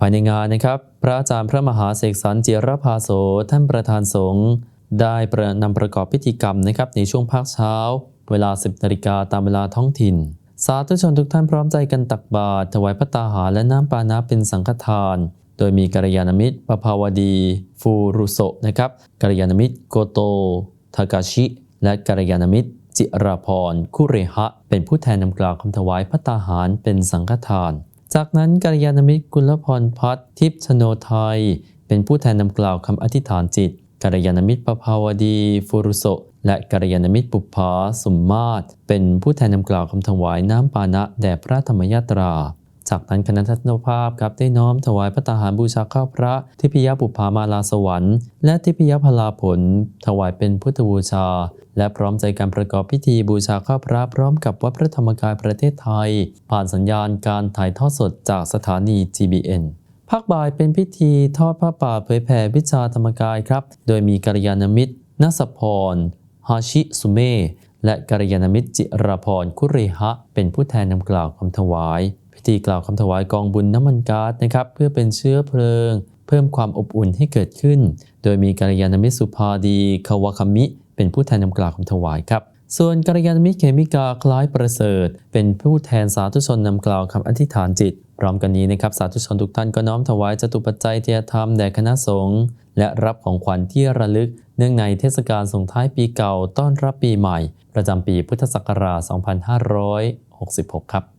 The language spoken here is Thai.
ภายในงานนะครับ พระอาจารย์พระมหาเสกสรรเจรภาโสท่านประธานสงฆ์ได้ประนำประกอบพิธีกรรมนะครับในช่วงภาคเช้า เวลา 10นาฬิกาตามเวลาท้องถิ่น สาธุชนทุกท่านพร้อมใจกันตักบาตรถวายพระตาหารและน้ำปานะเป็นสังฆทาน โดยมีกัลยาณมิตรปภาวดี ฟูรุโสนะครับกัลยาณมิตรโกโตทากาชิ และกัลยาณมิตร จิราพรคุเรหะ เป็นผู้แทนนำกล่าวคำถวายพระตาหารเป็นสังฆทาน จากนั้นกัลยาณมิตรกุลพรพัฒทิพย์ชโนไทยเป็นผู้แทนนำกล่าวคำอธิษฐานจิตกัลยาณมิตรประภาวดีฟูรุโสและกัลยาณมิตรปุพพาสุมมาตเป็นผู้แทนนำกล่าวคำถวายน้ำปานะแด่พระธรรมยาตรา จากนั้นคณะทัศนภาพครับได้น้อมถวายพระตาหารบูชาข้าวพระทิพยบุพภามาลาสวรรค์ และทิพยพลาผล ถวายเป็นพุทธบูชา และพร้อมใจการประกอบพิธีบูชาข้าวพระพร้อมกับวัดพระธรรมกายประเทศไทย ผ่านสัญญาณการถ่ายทอดสดจากสถานี GBN ภาคบ่ายเป็นพิธีทอดผ้าป่าเผยแผ่วิชาธรรมกายครับ โดยมีกัลยาณมิตรนัสพรฮาชิสุเมและกัลยาณมิตรจิรพรคุเรหะ เป็นผู้แทนนำกล่าวคำถวาย พิธีกล่าวคำถวายกองบุญน้ำมันก๊าซนะครับเพื่อเป็นเชื้อเพลิง เพิ่มความอบอุ่นให้เกิดขึ้น โดยมีกัลยาณมิตรสุภาดีคาวาคามิ เป็นผู้แทนนำกล่าวคำถวายครับส่วนกัลยาณมิตรเขมิกาคล้ายประเสริฐ เป็นผู้แทนสาธุชนนำกล่าวคำอธิษฐานจิต พร้อมกันนี้นะครับสาธุชนทุกท่านก็น้อมถวายจตุปัจจัยเทียธรรมแด่คณะสงฆ์และรับของขวัญที่ระลึก เนื่องในเทศกาลส่งท้ายปีเก่าต้อนรับปีใหม่ ประจำปีพุทธศักราช 2566 ครับ